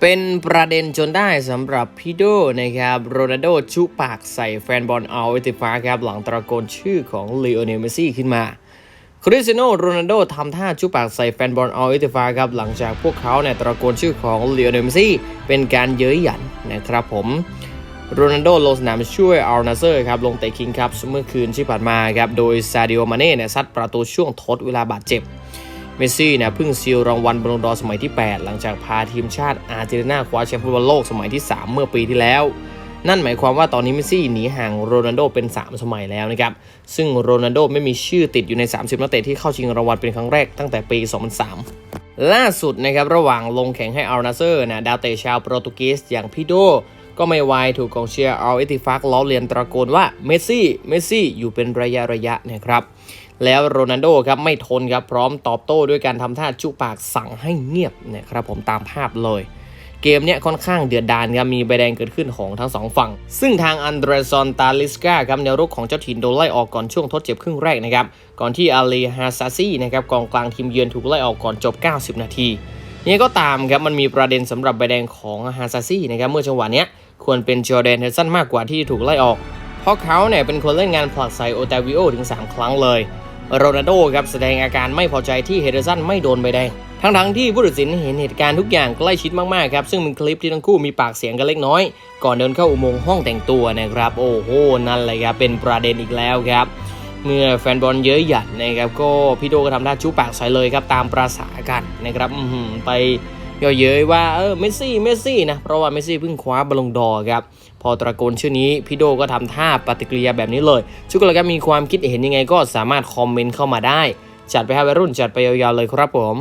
เป็นประเด็นจนได้สำหรับพี่โดนะครับโรนัลโดชุปากใส่แฟนบอลเอาไอติฟ้าครับหลังตะโกนชื่อของลีโอเนลเมซี่ขึ้นมาคริสเตียโนโรนัลโดทำท่าชุปากใส่แฟนบอลเอาไอติฟ้าครับหลังจากพวกเขาเนี่ยตะโกนชื่อของลีโอเนลเมซี่เป็นการเย้ยหยันนะครับผมโรนัลโดลงสนามช่วยอัลนาเซอร์ครับลงเตะคิงครับเมื่อคืนที่ผ่านมาครับโดยซาดิโอมาเน่เนี่ยซัดประตูช่วงทดเวลาบาดเจ็บ เมสซี่เนี่ยเพิ่งซีลรางวัลบอลลงดอสมัยที่ 8 หลังจากพาทีมชาติอาร์เจนตินาคว้าแชมป์ฟุตบอลโลกสมัยที่ 3 เมื่อปีที่แล้ว นั่นหมายความว่าตอนนี้เมสซี่หนีห่างโรนัลโดเป็น 3 สมัยแล้วนะครับ ซึ่งโรนัลโดไม่มีชื่อติดอยู่ใน 30 นักเตะที่เข้าชิงรางวัลเป็นครั้งแรกตั้งแต่ปี 2003 ล่าสุดนะครับระหว่างลงแข่งให้อัลนาเซอร์นะดาวเตะชาวโปรตุเกสอย่างพี่โดก็ไม่วายถูกกองเชียร์อัลเอติฟักล้อเลียนตะโกนว่าเมสซี่ เมสซี่ อยู่เป็นระยะระยะนะครับ แล้วโรนัลโดครับไม่ทนครับพร้อมตอบโต้ด้วยการทำท่าจุปากสั่งให้เงียบนะครับผมตามภาพเลยเกมเนี้ยค่อนข้างเดือดดาลครับมีใบแดงเกิดขึ้นของทั้งสองฝั่ง ซึ่งทางอันเดรซอนตาลิสกาครับแนวรุกของเจ้าถิ่นโดนไล่ออกก่อนช่วงทดเจ็บครึ่งแรกนะครับ ก่อนที่อาลีฮาซาซีนะครับกองกลางทีมเยือนถูกไล่ออกก่อนจบ 90 นาที นี่ก็ตามครับมันมีประเด็นสำหรับใบแดงของฮาซาซีนะครับเมื่อจังหวะเนี้ยควรเป็นจอร์แดนเฮสันมากกว่าที่ถูกไล่ออก เพราะเขาเนี่ยเป็นคนเล่นงานผลักใส่โอตาวิโอถึง 3 ครั้งเลย โรนัลโดครับแสดงอาการไม่พอใจที่เฮเดอร์สันไม่โดนใบแดงทั้งๆที่ผู้ตัดสินเห็นเหตุการณ์ทุกอย่างใกล้ชิดมากๆครับซึ่งเป็นคลิปที่ทั้งคู่มีปากเสียงกันเล็กน้อย ก่อนเดินเข้าอุโมงค์ห้องแต่งตัวนะครับ โอ้โหนั่นเลยครับเป็นประเด็นอีกแล้วครับ เมื่อแฟนบอลเยอะหยัดนะครับก็พี่โดก็ทำท่าชูปากใส่เลยครับตามประสากันนะครับไป ย่อเย้ยว่าเออเมสซี่เมสซี่นะเพราะว่าเมสซี่เพิ่งคว้าบอลลงดอครับพอตะโกนชื่อนี้พี่โดก็ทำท่าปฏิกิริยาแบบนี้เลยชุกคนละครับมีความคิดเห็นยังไงก็สามารถคอมเมนต์เข้ามาได้ จัดไปให้บวัยรุ่นจัดไปยาวๆเลยครับผม